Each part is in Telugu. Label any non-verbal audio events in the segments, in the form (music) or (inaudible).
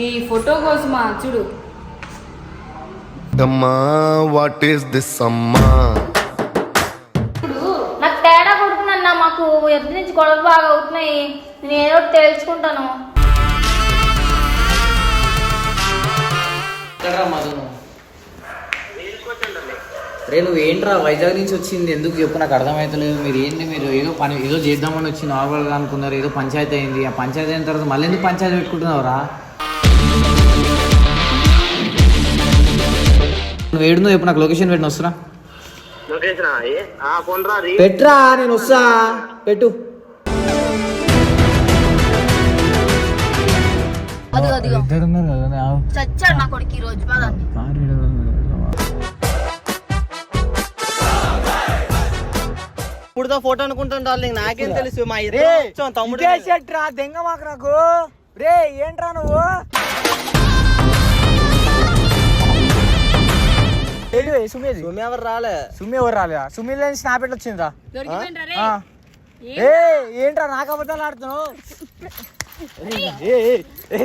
ఈ ఫోటో కోసమా? చూడు. అమ్మా వాట్ ఈస్ దిస్ అమ్మా? ఇప్పుడు నాకు తేడా కొడుతుందన్న మాకు ఎప్పటి నుంచి గొడవలు బాగా అవుతున్నాయి. నేను ఏదో ఒకటి తేల్చుకుంటాను? రే నువ్వు ఏంట్రా వైజాగ్ నుంచి వచ్చింది? ఎందుకు చెప్పు నాకు అర్థమవుతలేదు మీరు ఏంటి మీరు ఏదో పని ఏదో చేద్దామని వచ్చి నార్మల్గా అనుకున్నారు ఏదో పంచాయతీ అయింది. ఆ పంచాయతీ అయిన తర్వాత మళ్ళీ ఎందుకు పంచాయతీ పెట్టుకుంటున్నావురా? నువ్వు ఏడునో చెప్పు నాకు లొకేషన్ పెట్టిన వస్తున్నా. పెట్రా నేను వస్తా. పెట్టు. చచ్చాడు నా కొడుకు ఈ రోజు పదండి ఇప్పుడుతో ఫోటో అనుకుంటాను డార్లింగ్. నాకేం తెలుసు మా వచ్చాం, తమ్ముడు దెంగ మాకు నాకు రే ఏంట్రా నువ్వు? సుమేది? భూమి ఎవరు రాలే? సుమి ఎవరు రాలేదా సుమి లేని స్నాప్ రే? ఆ. ఏ? ఏంట్రా నాకు అబద్ధాలు ఆడుతున్నావు? ఏ, ఏ, ఏ.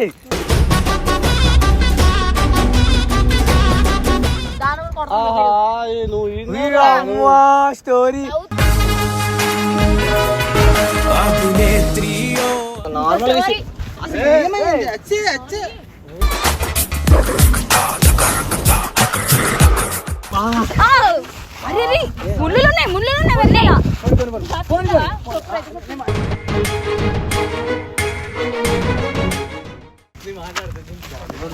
ఏమైంది అచ్చే అచ్చే అరే రే ముళ్ళులు ఉన్నాయి ముళ్ళులు ఉన్నాయి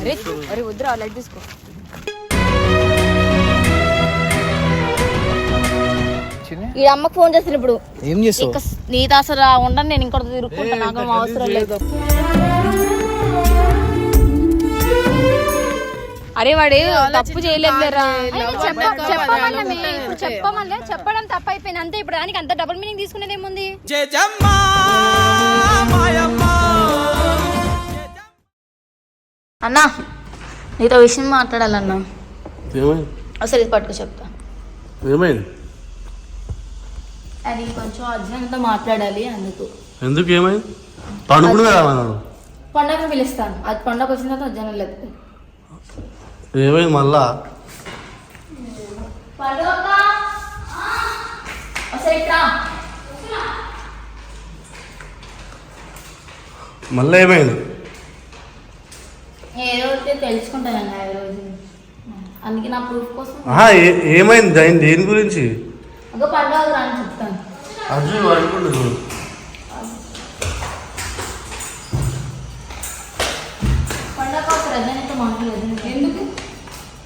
అరే అరే వద్దురా లైట్ తీసుకో. ఈ అమ్మకి ఫోన్ చేస్తాను ఇప్పుడు. ఏం చేస్తావు? నీతో అసలు ఉండను నేను ఇంకొకటి తిరుక్కుంటా నాకు అవసరం లేదు. అరే వాడు తప్పు చేయలేదురా చెప్పమల్లమే ఇప్పుడు చెప్పమల్లే చెప్పడం తప్పు అయిపోయింది అంతే ఇప్పుడు దానికి అంత డబుల్ మీనింగ్ తీసుకునేది ఏముంది అన్నా నీతో విషయం మాట్లాడాలన్నా. అసలు ఇది పట్టుకు చెప్తా. ఏమైంది? అది కొంచెం అర్జెంట్తో మాట్లాడాలి అందుకు. ఎందుకు ఏమైంది? పండగ పిలుస్తాను. అది పండగ వచ్చిన తర్వాత అర్జెంట్ లేదు ఏమైంది మళ్ళా? మళ్ళీ ఏమైంది? ఏదో ఒకటి తెలుసుకుంటానన్నా ఈ రోజు.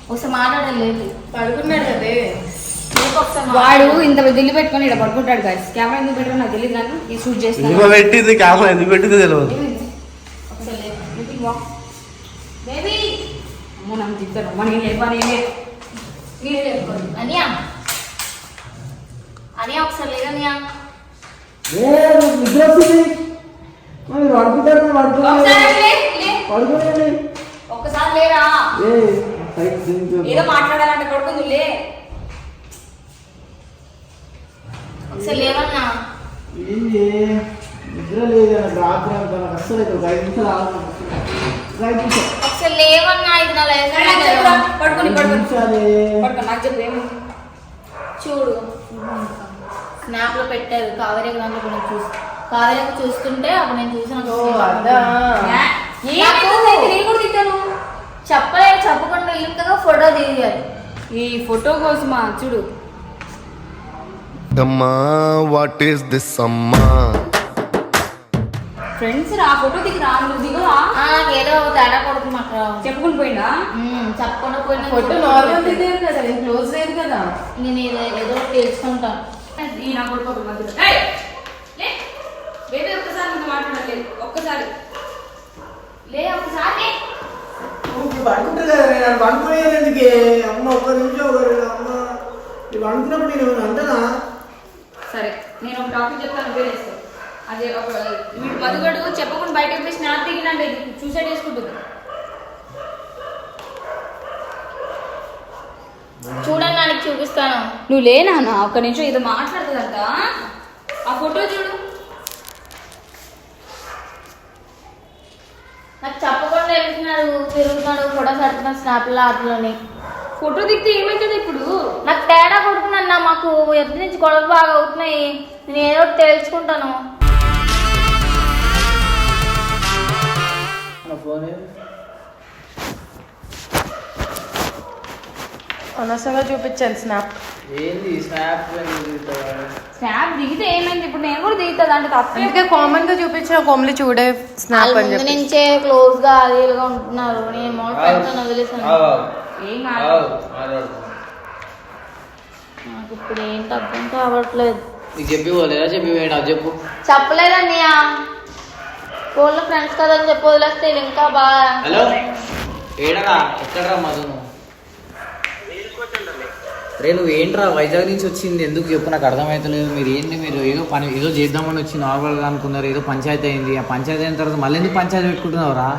ఒకసారి మాట్లాడలేదు. పడుకున్నాడు కదే. రేపు ఒకసారి వాడు ఇంత దిల్లు పెట్టుకొని ఇక్కడ పడుకుంటాడు గాయస్ కెమెరా ఎందుకు పెట్టుకుని నాకు తెలియదు కానీ ఈ షూట్ చేస్తాను పెట్టింది కెమెరా ఎందుకు పెట్టింది తెలియదు. బేబీ అమ్మో నన్ను తిట్టారు మన ఏం లేపాలి ఏం లేదు మీరు అనియా. అనియా ఒకసారి లేదు అనియా. ఒకసారి లే, లే. ఒక్కసారి లేరా? ఏదో మాట్లాడాలంటే ఒకసారి లేవన్నా ఇది నా లైఫ్ పడుకుని పడుకుని. పడుకో నాకు చెప్పు ఏమి. చూడు. స్నాప్లో పెట్టారు. కావేరీ దాంట్లో కూడా చూసి కావేరీ చూస్తుంటే అప్పుడు నేను చూసాను ఏమైంది నేను కూడా తిట్టాను చెప్పలేదు చెప్పకుండా ఇంతగా ఫోటో దిగారు ఈ ఫోటో కోసమా? చూడు. అమ్మా వాట్ ఈస్ దిస్ అమ్మా? ఫ్రెండ్స్ రా ఫోటో దిగి రా నువ్వు ఆ, నాకు ఏదో తేడా కొడుతుంది మాకు చెప్పుకుని ఉమ్, చెప్పకుండా పోయినా ఫోటో నార్మల్ దిగారు కదా నేను క్లోజ్ లేదు కదా. నేను ఏదో- ఏదో ఒకటి తెలుసుకుంటాను ఈ నా కొడుకు ఒకడు మధ్యలో. ఏయ్! లే! బేబీ ఒక్కసారి మాట్లాడలేదు. ఒక్కసారి. లే ఒకసారి లే. ఇప్పుడు పడుకుంటుంది కదా నేను పడుకునేది ఎందుకే? అమ్మ ఒక్క నిమిషం ఒక అమ్మ. ఇది పడుకున్నప్పుడు నేను ఏమైనా అంటనా? సరే నేను ఒక టాపిక్ చెప్తాను వేరే చేస్తాను ఒక వీడు మధుగడు చెప్పకుండా బయటకు పోయి స్నాప్ దిగినంటే సూసైడ్ చేసుకుంటుంది. చూడండి నాకు చూపిస్తాను. నువ్వు లేనా ఒక నిమిషం ఏదో మాట్లాడుతుందంట. ఆ ఫోటో చూడు. నాకు చెప్పకుండా వెళ్తున్నారు తిరుగుతున్నాడు ఫోటోస్ పెడుతున్నాడు స్నాప్లో అట్లని ఫోటో దిగితే ఏమవుతుంది ఇప్పుడు? నాకు తేడా కొడుతుందన్న మాకు ఎప్పటి నుంచి గొడవలు బాగా అవుతున్నాయి. నేను ఏదో ఒకటి తేల్చుకుంటాను. అనవసరంగా చూపించాను స్నాప్. ఏంది స్నాప్ స్నాప్ దిగితే ఏమైంది? ఇప్పుడు నేను కూడా దిగుతుంది అంటే తప్పే అందుకే కామన్గా చూపించిన కొమ్మిలి చూడే స్నాప్ అని ముందు చెప్పి నుంచే క్లోజ్గా అది ఇదిగా ఉంటున్నారు నేను మోడ పెడతాను వదిలేసాను ఏం కాదు. నాకు ఇప్పుడు ఏంటి అర్థం కావట్లేదు నీకు చెప్పి పోలేదా? చెప్పి అది చెప్పు. చెప్పలేదన్నయ్య ఫోన్లో ఫ్రెండ్స్ కదా అని చెప్పి వదిలేస్తే వీళ్ళు ఇంకా బాగా హలో? ఏడరా ఎక్కడరా మధు నువ్వు రే నువ్వు ఏంట్రా వైజాగ్ నుంచి వచ్చింది? ఎందుకు చెప్పు నాకు అర్థమవుతలేదు మీరు ఏంటి మీరు? ఏదో పని ఏదో చేద్దామని వచ్చి నార్మల్గా అనుకున్నారు ఏదో పంచాయతీ అయింది. ఆ పంచాయతీ అయిన తర్వాత మళ్ళీ ఎందుకు పంచాయతీ పెట్టుకుంటున్నావురా?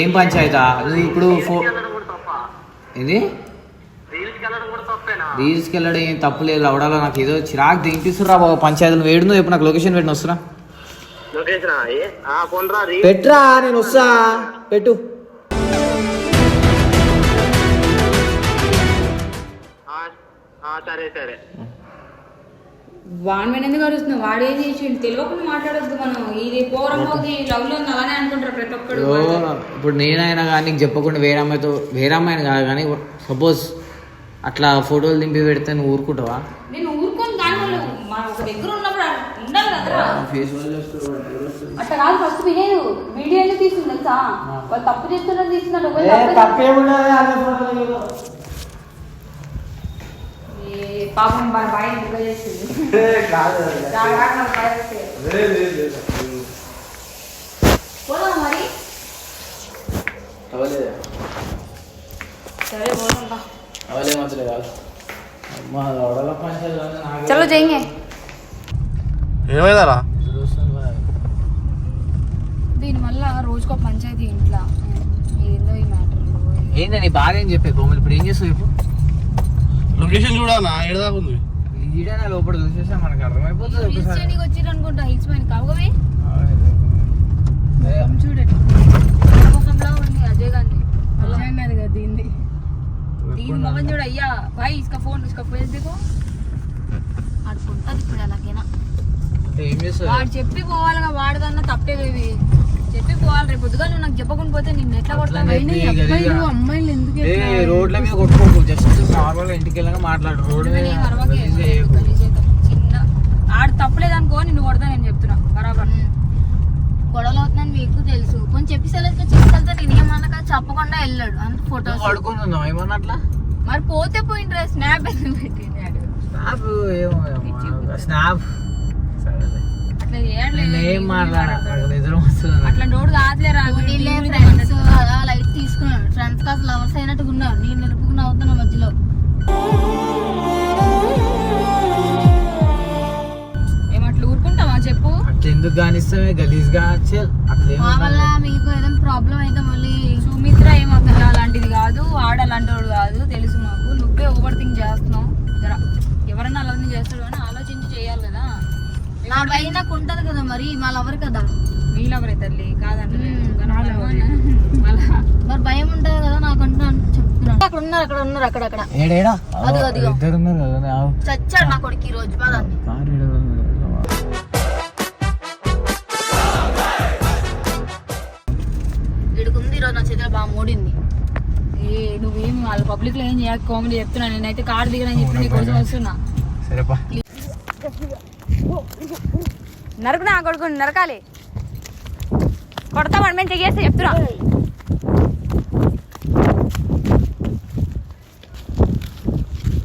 ఏం పంచాయతా? నువ్వు ఇప్పుడు ఫో ఏంది? రీల్స్కి వెళ్ళడం ఏం తప్పు లేదు. అవడాలో నాకు ఏదో చిరాకు దింపిస్తురా బాబు. పంచాయతీలు వేడును చెప్పు నాకు లొకేషన్ పెట్టిన వస్తున్నా. పెట్రా నేను వస్తా. పెట్టు. వాడి మీద ఎందుకు అరుస్తున్నావు? వాడు ఏం చేసిండు తెలియకుండా మాట్లాడొద్దు మనం. ఇది పోరమ్మకి లవ్లో ఉంది అలానే అనుకుంటారు ప్రతి ఒక్కడు. ఓ, ఇప్పుడు నేనైనా కానీ నీకు చెప్పకుండా వేరే అమ్మాయితో వేరే అమ్మాయిని కాదు కానీ సపోజ్ అట్లా ఫోటోలు దింపి పెడితే నువ్వు ఊరుకుంటావా? నేను ఊరుకొని కానీ వాళ్ళు మా ఒక దగ్గర ఉన్నప్పుడు ఉండాలి కదరా అట్లా కాదు ఫస్ట్ వినేది వీడియో ఎందుకు తీసుకుంది తెలుసా? వాళ్ళు తప్పు చేస్తున్నారు ఏ పాపం బాయ్ ఇంకా (laughs) మరి? సరే పోదాం అవలే మంచిది కాదు. నాకు చలో జయింగే ఏమైందరా. దీనివల్ల రోజుకో పంచాయతీ ఇంట్లో. ఏందో ఈ మ్యాటర్. ఏంది నీ బాధ ఏం చెప్పే? కోమలు ఇప్పుడు ఏం చేస్తావు ఇప్పుడు లొకేషన్ చూడాలా ఏడదాకా ఉంది? ఈడైనా లోపల చూసేసా? మనకు అర్థమైపోతుంది ఒకసారి. వచ్చి అనుకుంటా. హిల్స్ పైన కావుగవి చూడండి ముఖంలో ఉంది అజయ్ గాంధీ గాంధీ కదా దీన్ని దీని ముఖం చూడు అయ్యా. భాయ్ ఇసుక ఫోన్ ఇసుక ఫేస్ దిగు ఆడుకుంటుంది ఇప్పుడు ఎలాగైనా. వాడు చెప్పి పోవాలిగా వాడదన్నా తప్పే ఇది. చెప్పి పోవాలి రేపు పొద్దుగా నువ్వు నాకు చెప్పకుండా పోతే నిన్ను ఎట్లా కొడతాను అమ్మాయిలు ఎందుకు రోడ్ల మీద కొట్టుకోకు జస్ట్ నార్మల్ ఇంటికి వెళ్ళగా మాట్లాడు రోడ్ చిన్న ఆడు తప్పలేదు అనుకో నిన్ను కొడతా నేను చెప్తున్నా బరాబర్. గొడవలు అవుతుందని మీకు తెలుసు. కొంచెం చెప్పేసరికి చెప్పగలితే నేను ఏమన్నా చెప్పకుండా వెళ్ళాడు. అంత ఫొటోస్ పడుకుంటున్నావు ఏమన్నా అట్లా మరి పోతే పోయిండ్రా స్నాప్ పెట్టినాడు స్నాప్ ఏమో. స్నాప్ లైట్ తీసుకున్నాడు ఫ్రెండ్స్ కాస్త లవర్స్ అయినట్టుగా ఉన్నారు నేను నిలుపుకుని అవుతున్నా మధ్యలో. ఏమట్లా ఊరుకుంటావా? చెప్పు. అట్లా ఎందుకు కానిస్తామే గలీజ్గా చెల్ అట్లా మా ఏమన్నా వల్ల మీకు ఏదైనా ప్రాబ్లం అయితే మళ్ళీ సుమిత్ర ఏమవుతుంది అలాంటిది కాదు ఆడ అలాంటి వాడు కాదు తెలుసు మాకు. నువ్వే ఓవర్ థింక్ చేస్తున్నావు. జర ఎవరైనా అలా చేస్తాడు అని ఆలోచించి చేయాలి కదా. నా భయం నాకు ఉంటది కదా మరి మా లవర్ కదా. వీళ్ళెవరే తల్లి కాదంటే మరి భయం ఉంటది కదా నాకు అంటూ చెప్తున్నాను అక్కడ ఉన్నారు అక్కడ ఉన్నారు అక్కడ అక్కడ. ఏడేడా అదిగో, అదిగో. ఇద్దరు ఉన్నారు కదా ఆవు. చచ్చాడు నా కొడుకు ఈ రోజు పదండి. కారు. ఇడుకుంది ఈ రోజు నా చేతిలో బాగా మూడింది. ఏ నువ్వేం వాళ్ళ పబ్లిక్లో ఏం చేయక కామెడీ చెప్తున్నా. నేనైతే కార్ దిగనని చెప్పి నీ కోసం వస్తున్నా. సరేపా నరకు నా కొడుకు నరకాలి కొడతా వాడు మేము తెగేస్తే చెప్తున్నా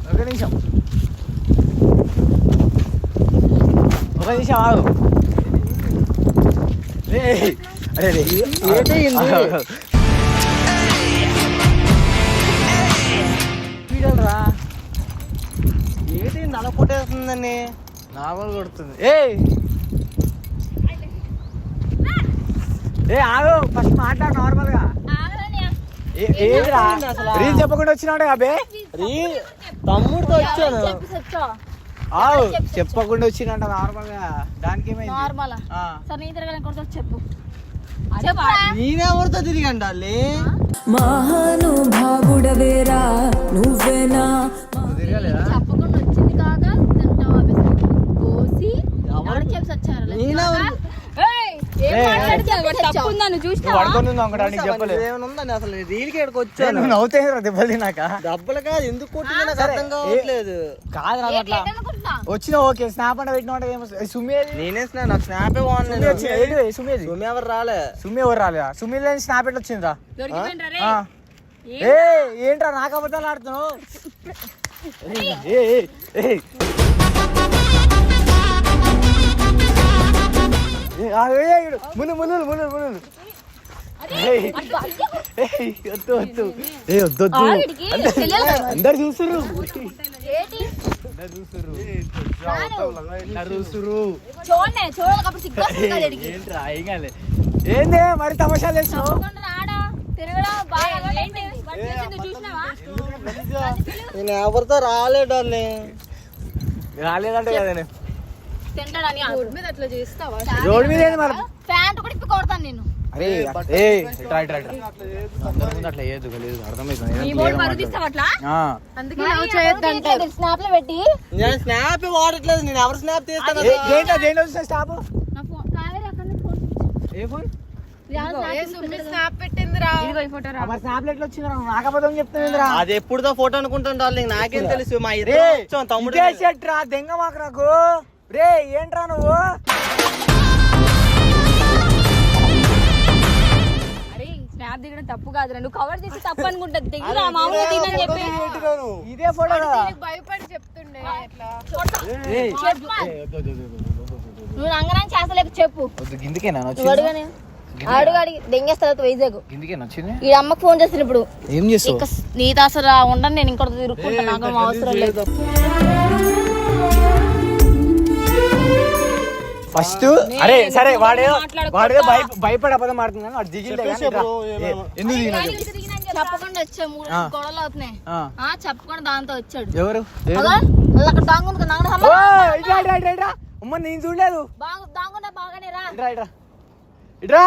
ఒక నిమిషం ఒక నిమిషం ఆగు అరే రే. వీడల్రా. ఏంటి నల్ల కొట్టేస్తుందండి నార్మల్ కొడుతుంది. ఏయ్! ఏ ఆగు ఫస్ట్ మాట్లాడు నార్మల్గా ఏ- ఏదిరా? రీల్ చెప్పకుండా వచ్చినాడు అబే రీ తమ్ముడితో వచ్చాను. ఆవు చెప్పకుండా వచ్చిందంట నార్మల్గా దానికి ఏమైంది? నార్మల్. ఆ. సరే నీ తిరగాలని కొడుతా చెప్పు. నేనెవరితో తిరిగండి డార్లింగ్ మహానుభావుడవేరా నువ్వేనా? నువ్వు తిరగలేదా? డబ్బులు కాదు ఎందుకు కొట్టిందో అర్థం కావట్లేదు. కాదు అట్లా. వచ్చిన ఓకే స్నాప్ అంటే పెట్టిన సుమేది నేనే నాకు స్నాపే సుమి బాగుంది వచ్చింది ఏంటి సుమేది సుమి ఎవరు రాలే? సుమి ఎవరు రాలేదా? సుమి లేని స్నాప్ ఎట్లా వచ్చిందిరా? దొరికిపోయినరా రే? ఆ. ఏ? ఏంట్రా నాకు అబద్ధాలు ఆడుతున్నావు (laughs) ముందు ముందు ముందు ముందు ఏయ్. ఏయ్, వద్దు వద్దు. ఏ వద్దు వద్దు. అందరు చూస్తురు ఏందే మరి తమాషా చేస్తున్నావు? నేను ఎవరితో రాలే డార్లింగ్. రాలేదంటే కదా నేను తింటాడని మీద అట్లా చేస్తావా? రోడ్ మీద ఏంది మరి? ప్యాంట్ కూడా ఇప్పి కొడతాను నేను. అరే ఏ ఇట్రా ఇట్రా ఇట్రా. అందరి ముందు అట్లా చేయొద్దు లేదు అర్థమవుతుంది నీ ఏం బోర్డు క్లియర్గా మరుగుతీస్తావా అట్లా? ఆ. అందుకే లవ్ చేయొద్దంటారు స్నాప్లో పెట్టి? నేను స్నాప్ వాడట్లేదు నేను ఎవరు స్నాప్ తీస్తాను ఏ, దేంట్లో దేంట్లో వచ్చిన స్టాప్ నా ఫోన్ కావేరి అక్కడ నుంచి ఫోన్ చూపించు. ఏ ఫోన్? స్నాప్ అది ఎప్పుడుదో ఫోటో అనుకుంటాను డార్లింగ్ నాకేం తెలుసు మా ఇద్దరు తమ్ముడు దెంగ మాకు నాకు. రే ఏంట్రా నువ్వు? అరే స్నాప్ దిగడం తప్పు కాదురా. నువ్వు కవర్ చేసి తప్పు అనుకుంటా (laughs) దిగురా మామూలుగా దిగని చెప్పి. ఇదే ఫోటో కదా. భయపడి చెప్తుండే. ఇట్లా. నువ్వు రంగనాన్ని చేస్తలేక చెప్పు. గిందికేనా? అడుగానే. అడుగు అడిగి. దెంగేస్తా తర్వాత వైజాగ్. గిందికేనా వచ్చింది ఈ అమ్మకి ఫోన్ చేసిన ఇప్పుడు ఏం చేస్తావు? నీతో అసలు ఉండను నేను ఇంకొకటి తిరుక్కుంటా. నాకు అవసరం లేదు. ఫస్ట్ అరే సరే వాడే. వాడే భయ భయపడి అబద్ధం ఆడుతున్నాను వాడు కానీ ఎందుకు. చెప్పకుండా వచ్చా మూడు ఆ. గొడవలు అవుతున్నాయి. చెప్పకుండా దాంతో వచ్చాడు. ఎవరు? అక్కడ ఇట్రా అమ్మ నేను చూడలేదు. దాంగున్నా బాగానే రా. ఇట్రా ఇట్రా ఇట్రా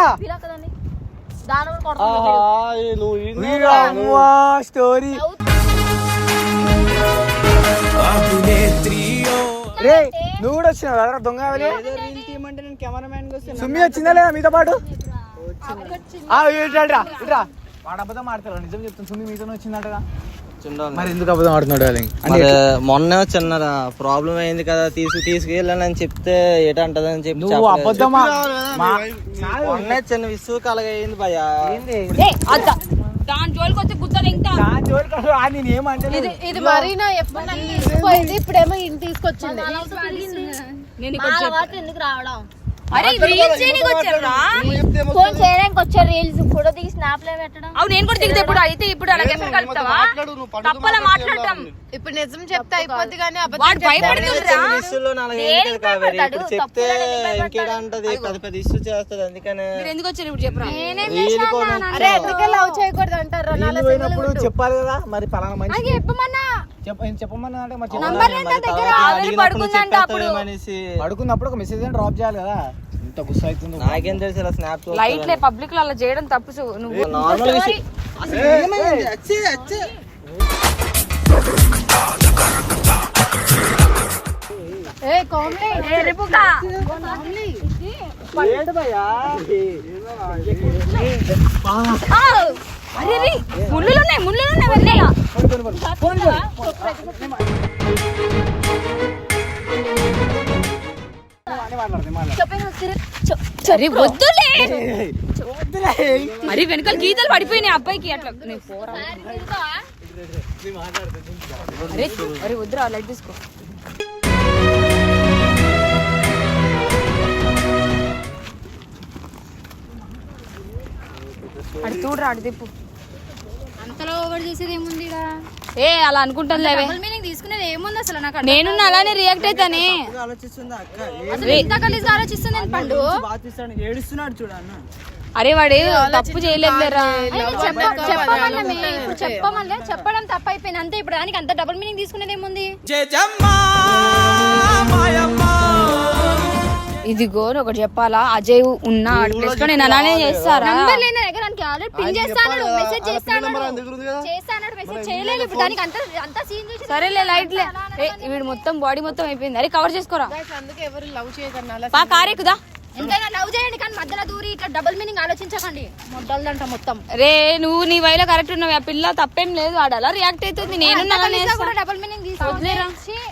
నువ్వు స్టోరీ. రే కూడా వచ్చినావు దొంగ సుమ్మి వచ్చిందా లేదా మీతో పాటు? ఆ, ఇట్రా ఇట్రా ఇట్రా వాడు అబద్ధం ఆడతాడు నిజం చెప్తాను. సుమ్మి మీతో వచ్చిందంటగా. మరి ఎందుకు అబద్ధం ఆడుతున్నాడు డార్లింగ్? మరి మొన్న చిన్న ప్రాబ్లం అయింది కదా తీసుకు తీసుకెళ్ళాను చెప్తే ఏటంటదని చెప్పి నువ్వు చెప్పలేదు. అబద్ధమా? మా- మొన్న చిన్న విసుగు కలగయింది భయ. దాని జోలికి వచ్చి గుద్దలు ఇంకా. ఇది మరీ నా ఎప్పుడు నన్ను తీసుకుపోయింది? ఇప్పుడేమో ఇంటి తీసుకొచ్చింది. నేను ఎందుకు రావడం? అరే రీల్స్ చేయడానికి వచ్చారా ఫోన్ చేయడానికి వచ్చారు రీల్స్ ఫోటో దిగి స్నాప్లో పెట్టడం. అవు నేను కూడా దిగితే ఇప్పుడు అయితే ఇప్పుడు అలాగే కలుపుతావా? తప్పలా మాట్లాడటం ఇప్పుడు నిజం చెప్తే అయిపోద్ది కానీ వాడు చెప్తే తప్పులని ఎందుకు భయపడతాడు? ఇంకేడంటది పెద్ద పెద్ద ఇష్యూ చేస్తుంది అందుకనే. మీరు ఎందుకు వచ్చారు? ఇప్పుడు చెప్పరా? అరే అందుకే లవ్ చేయకూడదు అంటారు? చెప్పాలి కదా మరి పలానా మంచి చెప్పమన్నా. పడుకున్నప్పుడు ఒక మెసేజ్ డ్రాప్ చేయాలి కదా? ఇంత గుస్స అవుతుంది నాకేం తెలుసు ఇలా స్నాప్ లైట్ లే పబ్లిక్లో అలా చేయడం తప్పు నువ్వు నార్మల్ ఏ కామ్లీ. ఏ, రిపుకా. భయ్యా అరే ఉన్నాయి మరి వద్దులే. వెనకాల గీతలు పడిపోయినాయి అబ్బాయికి. అట్లా నేను పోరా. అరే వద్దురా లైట్ తీసుకో. అడి చూడరా అడి తిప్పు. ఓవర్ చేసేది ఏముంది ఏ అలా అనుకుంటాను లేవే. మీనింగ్ తీసుకునేది ఏముంది అసలు నాకు నేను అలానే రియాక్ట్ అవుతానే ఆలోచిస్తుందా అక్క? అసలు ఇంత కలిసి ఆలోచిస్తున్నాను పండు. ఏడుస్తున్నాడు చూడ అన్న. అరే వాడు తప్పు ఇప్పుడు చెప్పమల్లే చెప్పడం తప్పు అయిపోయింది అంతే ఇప్పుడు దానికి అంత డబుల్ మీనింగ్ తీసుకునేది ఏముంది? ఇదిగో ఒకటి చెప్పాలా? అజయ్ ఉన్న నేను అలానే చేస్తారా? ఆల్రెడీ పిన్ చేస్తాను మెసేజ్ చేస్తాను చేస్తాను మెసేజ్ చేయలేదు ఇప్పుడు. దానికి అంత అంత సీన్ చూసి సరేలే లైట్లే. ఏ, వీడు మొత్తం బాడీ మొత్తం అయిపోయింది. అరే కవర్ చేసుకోరా? అందుకే ఎవరు లవ్ చేయకన్నా పా కారేకుదా ఎంతైనా లవ్ చేయండి కానీ మధ్యలో దూరి ఇట్లా డబుల్ మీనింగ్ ఆలోచించకండి. మొడ్డలదంట మొత్తం. రే నువ్వు నీ వైలో కరెక్ట్ ఉన్నావు. ఆ పిల్ల తప్పేం లేదు. ఆడ అలా రియాక్ట్ అవుతుంది? నేను డబుల్ మీనింగ్ తీసుకొచ్చి